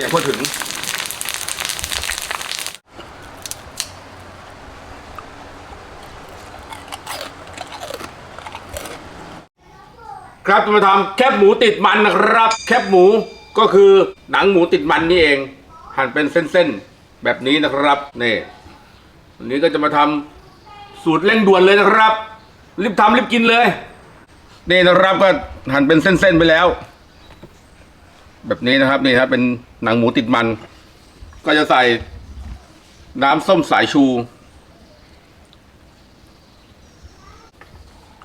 อย่าพูดถึง ครับจะมาทำแคบหมูติดมันนะครับ แคบหมูก็คือหนังหมูติดมันนี่เอง หั่นเป็นเส้นๆ แบบนี้นะครับนี่วันนี้ก็จะมาทำสูตรเร่งด่วนเลยนะครับ รีบทำรีบกินเลย นี่นะครับก็หั่นเป็นเส้นๆไปแล้ว แบบนี้นะครับนี่ครับเป็นหนังหมูติดมัน ก็จะใส่น้ำส้มสายชู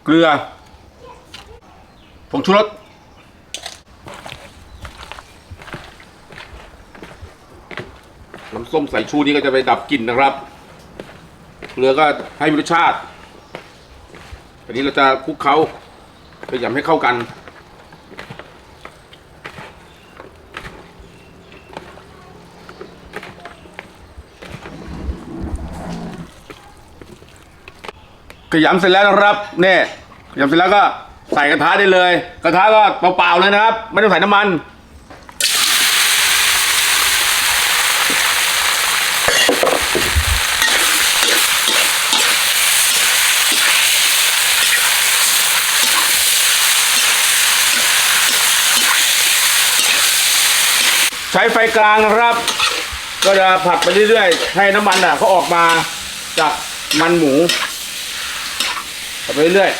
เกลือผงชูรสน้ำส้มสายชูนี่ก็จะไปดับกลิ่นนะครับ เกลือก็ให้มีรสชาติอันนี้เราจะคลุกเคล้าพยายามให้เข้ากัน ขยำเสร็จแล้วนะครับเนี่ยขยำเสร็จแล้วก็ใส่กระทะได้เลย กระทะก็เปล่าๆเลยนะครับ ไม่ต้องใส่น้ำมันใช้ไฟกลางนะครับ ก็จะผัดไปเรื่อยๆ ให้น้ำมันอะเขาออกมาจากมันหมู ไปเรื่อย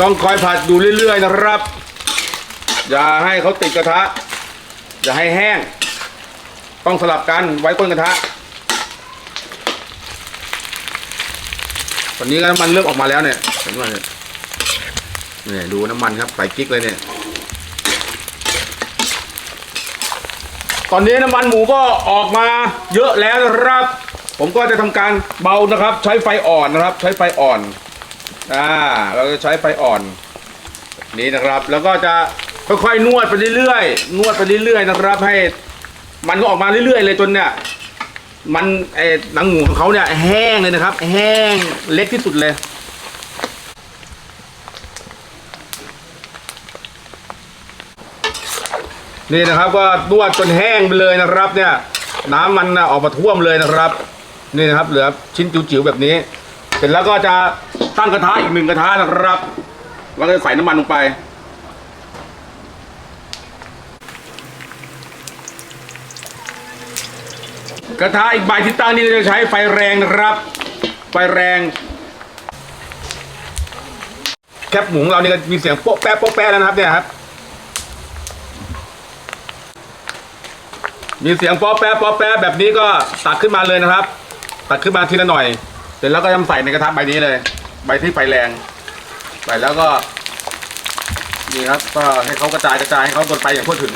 ต้องคอยผัดดูเรื่อยๆนะครับ อย่าให้เขาติดกระทะ อย่าให้แห้ง ต้องสลับกันไว้ก้นกระทะ ตอนนี้น้ำมันเริ่มออกมาแล้วเนี่ยเห็นไหมเนี่ย เนี่ยดูน้ำมันครับใส่กิ๊กเลยเนี่ย ตอนนี้น้ำมันหมูก็ออกมาเยอะแล้วนะครับ ผมก็จะทำการเบานะครับ ใช้ไฟอ่อนนะครับ ใช้ไฟอ่อนอ่าเราจะใช้ไฟอ่อน นี้นะครับ แล้วก็จะค่อยๆนวดไปเรื่อยๆนวดไปเรื่อยๆนะครับ ให้มันก็ออกมาเรื่อยๆเลยจนเนี่ยมันไอ้หนังหมูของเขาเนี่ยแห้งเลยนะครับ แห้งเล็กที่สุดเลย นี่นะครับก็นวดจนแห้งไปเลยนะครับ เนี่ยน้ำมันนะออกมาท่วมเลยนะครับ นี่นะครับ เหลือชิ้นจิ๋วๆแบบนี้ เสร็จแล้วก็จะตั้งกระทะอีกหนึ่งกระทะนะครับแล้วก็จะใส่น้ำมันลงไปกระทะอีกใบที่ตั้งนี่จะใช้ไฟแรงนะครับ ไฟแรง แคบหมูของเรานี่ก็มีเสียงโป๊ะแป๊ะโป๊ะแป๊ะแล้วนะครับเนี่ยครับ มีเสียงป๊อปแป๊ะป๊อปแป๊ะแบบนี้ก็ตักขึ้นมาเลยนะครับ ตักขึ้นมาทีละหน่อย เสร็จแล้วก็ยำใส่ในกระทะใบนี้เลย ใบที่ไฟแรง ใส่แล้วก็นี่ครับ ก็ให้เขากระจายกระจายให้เขาโดนไปอย่างทั่วถึง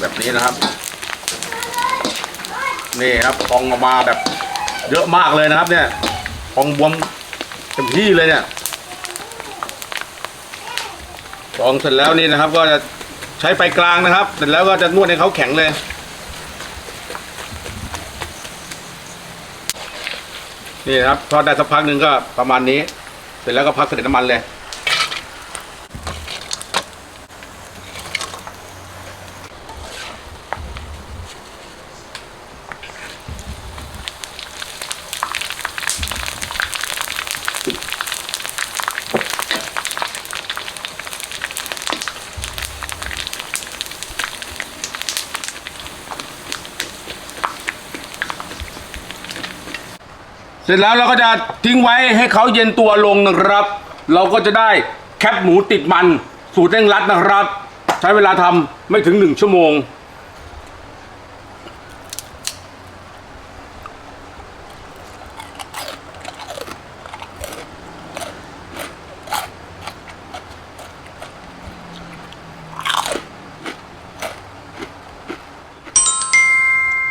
แบบนี้นะครับ นี่ครับพองออกมาแบบเยอะมากเลยนะครับ เนี่ยพองบวมเต็มที่เลยเนี่ยพองเสร็จแล้วนี่นะครับ ก็จะ ใช้ไฟกลางนะครับ เสร็จแล้วก็จะนวดให้เขาแข็งเลย นี่ครับทอดได้สักพักหนึ่งก็ประมาณนี้ เสร็จแล้วก็พักเสด็จน้ำมันเลย เสร็จแล้วเราก็จะทิ้งไว้ให้เขาเย็นตัวลงนะครับ เราก็จะได้แคปหมูติดมัน สูตรเร่งรัดนะครับ ใช้เวลาทำไม่ถึงหนึ่งชั่วโมง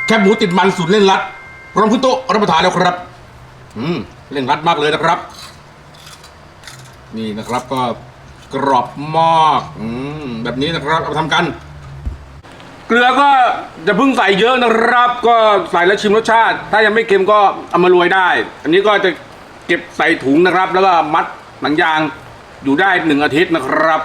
แคบหมูติดมันสูตรเร่งรัดพร้อมขึ้นโต๊ะรับประทานแล้วครับ อืมเร่งรัดมากเลยนะครับ นี่นะครับก็กรอบมากอืมแบบนี้นะครับเอาไปทำกัน เกลือก็จะเพิ่งใส่เยอะนะครับ ก็ใส่แล้วชิมรสชาติ ถ้ายังไม่เค็มก็เอามาโรยได้ อันนี้ก็จะเก็บใส่ถุงนะครับ แล้วก็มัดหนังยางอยู่ได้หนึ่งอาทิตย์นะครับ